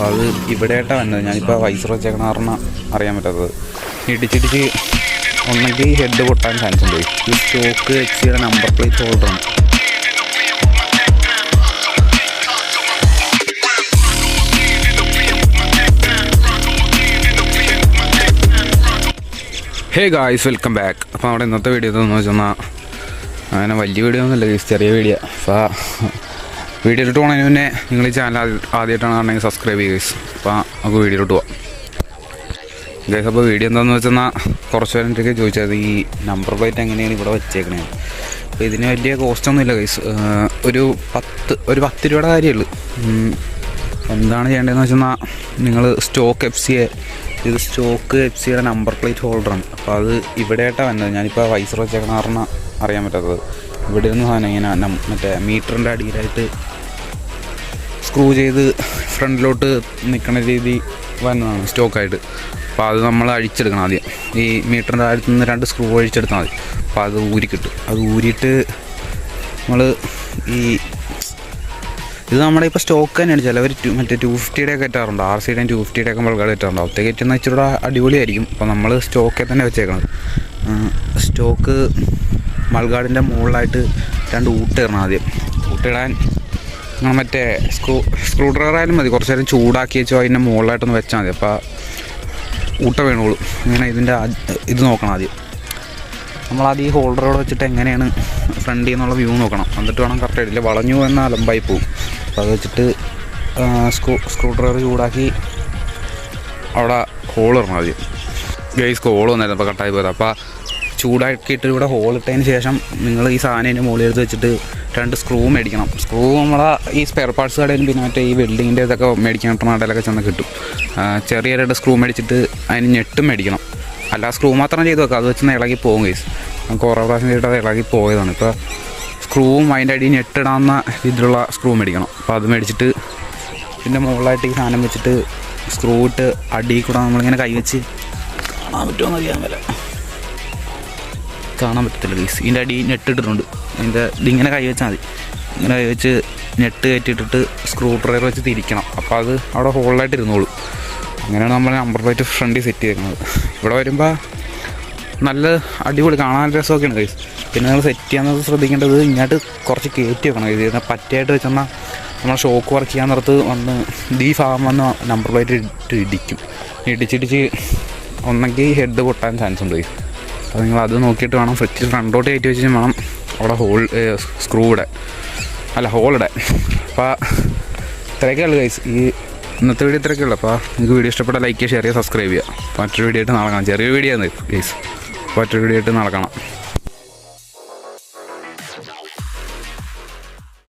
അപ്പോൾ അത് ഇവിടെയായിട്ടാണ് വന്നത്. ഞാനിപ്പോൾ വൈസർ വെച്ചേക്കണ അറിയാൻ പറ്റാത്തത്. ഇടിച്ചിടിച്ച് ഒന്നെങ്കിൽ ഹെഡ് പൊട്ടാൻ ചാൻസ് ഉണ്ട്. ഈ സ്റ്റോക്ക് എക്സിയുടെ നമ്പർ പ്ലേറ്റ് ഹോൾഡറാണ് ഹേ ഗായ്സ് വെൽക്കം ബാക്ക് അപ്പോൾ നമ്മുടെ ഇന്നത്തെ വീഡിയോ എന്ന് വെച്ചാൽ അങ്ങനെ വലിയ വീഡിയോ ഒന്നുമില്ല ചെറിയ വീഡിയോ അപ്പോൾ വീഡിയോയിലോട്ട് പോകണതിന് മുന്നേ നിങ്ങൾ ഈ ചാനൽ ആദ്യമായിട്ടാണ് കാണണമെങ്കിൽ സബ്സ്ക്രൈബ് ചെയ്യുക അപ്പോൾ നമുക്ക് വീഡിയോയിലോട്ട് പോവാം. ഗൈസ് അപ്പോൾ വീഡിയോ എന്താണെന്ന് വെച്ചാൽ കുറച്ച് പേരെന്റെയൊക്കെ ചോദിച്ചത്? ഈ നമ്പർ പ്ലേറ്റ് എങ്ങനെയാണ് ഇവിടെ വെച്ചേക്കണേ? അപ്പോൾ ഇതിന് വലിയ കോസ്റ്റ് ഒന്നുമില്ല ഗൈസ് ഒരു പത്ത് ഒരു പത്ത് രൂപയുടെ കാര്യമുള്ളൂ. എന്താണ് ചെയ്യേണ്ടതെന്ന് വെച്ചാൽ നിങ്ങൾ സ്റ്റോക്ക് എഫ് സിയെ ഇത് സ്റ്റോക്ക് എഫ് സിയുടെ നമ്പർ പ്ലേറ്റ് ഹോൾഡറാണ് അപ്പോൾ അത് ഇവിടെയായിട്ടാണ് വന്നത്. ഞാനിപ്പോൾ വൈസർ വെച്ചേക്കണ കാരണം അറിയാൻ പറ്റാത്തത്. ഇവിടെ നിന്ന് സാധനം ഇങ്ങനെ മറ്റേ മീറ്ററിന്റെ അടിയിലായിട്ട് സ്ക്രൂ ചെയ്ത് ഫ്രണ്ടിലോട്ട് നിൽക്കുന്ന രീതി വരുന്നതാണ് സ്റ്റോക്കായിട്ട് അപ്പോൾ അത് നമ്മൾ അഴിച്ചെടുക്കണം ആദ്യം. ഈ മീറ്ററിന്റെ അടുത്ത് നിന്ന് രണ്ട് സ്ക്രൂ അഴിച്ചെടുത്താൽ മതി. അപ്പോൾ അത് ഊരി കിട്ടും. അത് ഊരിയിട്ട് നമ്മൾ ഈ ഇത് നമ്മുടെ ഇപ്പോൾ സ്റ്റോക്ക് തന്നെയാണ്. ചിലവർ ടു- മറ്റേ ടു ഫിഫ്റ്റിയുടെ ഒക്കെ കയറ്റാറുണ്ട്. ആർ സിയുടെയും ടു ഫിഫ്റ്റിയുടെ ഒക്കെ ബൾഗാട് കയറ്റാറുണ്ട്. അവത്തെ കയറ്റുന്ന ഇച്ചിരി അടിപൊളിയായിരിക്കും. അപ്പോൾ നമ്മൾ സ്റ്റോക്കെ തന്നെ വെച്ചേക്കണം സ്റ്റോക്ക് മൾഗാടിന്റെ മുകളിലായിട്ട് രണ്ട് ഊട്ടിടണം ആദ്യം. ഊട്ടിടാൻ നമ്മൾ മറ്റേ സ്ക്രൂ സ്ക്രൂ ഡ്രൈവർ ആയാലും മതി. കുറച്ച് നേരം ചൂടാക്കി വെച്ചോ അതിന്റെ മുകളിലായിട്ടൊന്ന് വെച്ചാൽ മതി. അപ്പോൾ ഊട്ട വീണോളൂ. ഇങ്ങനെ ഇതിന്റെ ഇത് നോക്കണം ആദ്യം. നമ്മളാദ്യം ഈ ഹോൾഡറോട് വെച്ചിട്ട് എങ്ങനെയാണ് ഫ്രണ്ടിൽ നിന്നുള്ള വ്യൂ നോക്കണം. എന്നിട്ട് വേണം കറക്റ്റ് ആയിട്ടില്ല വളഞ്ഞു എന്ന അലമ്പായി പോവും. അപ്പോൾ അത് വെച്ചിട്ട് സ്ക്രൂ സ്ക്രൂ ഡ്രൈവർ ചൂടാക്കി അവിടെ ഹോൾ ഇടണം ആദ്യം. ഗൈസ് ഹോൾ വന്നായിരുന്നു അപ്പോൾ കട്ടായി പോയത്. അപ്പോൾ ചൂടാക്കിയിട്ട് ഇവിടെ ഹോൾ ഇട്ടതിന് ശേഷം നിങ്ങൾ ഈ സാധനം ഇതിന്റെ മുകളിൽ എടുത്ത് വെച്ചിട്ട് രണ്ട് സ്ക്രൂ മേടിക്കണം. സ്ക്രൂ നമ്മളെ ഈ സ്പെയർ പാർട്സ് കടയിലും പിന്നെ മറ്റേ ഈ വെൽഡിങ്ങിന്റെ ഇതൊക്കെ മേടിക്കാൻ കിട്ടുന്ന കടയിലൊക്കെ ചെന്ന് കിട്ടും. ചെറിയ രണ്ട് സ്ക്രൂ മേടിച്ചിട്ട് അതിന് ഞെട്ടും മേടിക്കണം. അല്ല സ്ക്രൂ മാത്രം ചെയ്ത് വെക്കുക അത് വെച്ച് ഇളകി പോകും കേസ് നമുക്ക് കുറേ പ്രാവശ്യം ചെയ്തിട്ട് അത് ഇളകി പോയതാണ്. ഇപ്പോൾ സ്ക്രൂവും അതിന്റെ അടിയിൽ ഞെട്ടിടാവുന്ന രീതിയിലുള്ള സ്ക്രൂ മേടിക്കണം. അപ്പോൾ അത് മേടിച്ചിട്ട് പിന്നെ മുകളിലായിട്ട് ഈ സാധനം വെച്ചിട്ട് സ്ക്രൂ ഇട്ട് അടിയിൽ കൂടെ നമ്മളിങ്ങനെ കൈ വെച്ച് കാണാൻ പറ്റുമോ എന്നറിയാൻ കാണാൻ പറ്റത്തില്ല ഗൈസ് ഇതിന്റെ അടി നെറ്റ് ഞെട്ടിട്ടിട്ടുണ്ട് അതിന്റെ ഇതിങ്ങനെ കൈ വെച്ചാൽ മതി. ഇങ്ങനെ കൈ വെച്ച് ഞെട്ട് കയറ്റിയിട്ടിട്ട് സ്ക്രൂ ഡ്രൈവർ വെച്ച് തിരിക്കണം. അപ്പോൾ അത് അവിടെ ഹോളിലായിട്ട് ഇരുന്നോളൂ. അങ്ങനെയാണ് നമ്മൾ നമ്പർ പ്ലേറ്റ് ഫ്രണ്ടിൽ സെറ്റ് ചെയ്യുന്നത്. ഇവിടെ വരുമ്പോൾ നല്ല അടിപൊളി കാണാൻ രസമൊക്കെയാണ് ഗൈസ് പിന്നെ നമ്മൾ സെറ്റ് ചെയ്യാന്നത് ശ്രദ്ധിക്കേണ്ടത് ഇങ്ങോട്ട് കുറച്ച് കയറ്റി വെക്കണം ഇത് ഇതിനെ പറ്റിയായിട്ട് വെച്ചെന്നാൽ നമ്മൾ ഷോക്ക് വർക്ക് ചെയ്യാൻ നേരത്ത് വന്ന് ഈ ഭാഗം വന്ന് നമ്പർ പ്ലേറ്റ് ഇട്ട് ഇടിക്കും. ഇടിച്ചിടിച്ച് ഒന്നെങ്കിൽ ഹെഡ് പൊട്ടാൻ ചാൻസ് ഉണ്ട് ഗൈസ് അപ്പോൾ നിങ്ങൾ അത് നോക്കിയിട്ട് വേണം ഫ്രിഡ്ജ് ഫ്രണ്ടോട്ട് കയറ്റി വെച്ചിട്ട് വേണം. അവിടെ ഹോൾ സ്ക്രൂ ഇടാൻ അല്ല ഹോൾ ഇടാൻ അപ്പോൾ ഇത്രയൊക്കെ ഉള്ളു ഗൈസ് ഈ ഇന്നത്തെ വീഡിയോ ഇത്രയൊക്കെ ഉള്ളു. അപ്പോൾ നിങ്ങൾക്ക് വീഡിയോ ഇഷ്ടപ്പെട്ട ലൈക്ക് ചെയ്യുക ഷെയർ ചെയ്യുക. സബ്സ്ക്രൈബ് ചെയ്യുക മറ്റൊരു വീഡിയോ ആയിട്ട് നാളെ കാണാം. ചെറിയ വീഡിയോ ആണ് ഗൈസ് മറ്റൊരു വീഡിയോ ആയിട്ട് നാളെ കാണാം.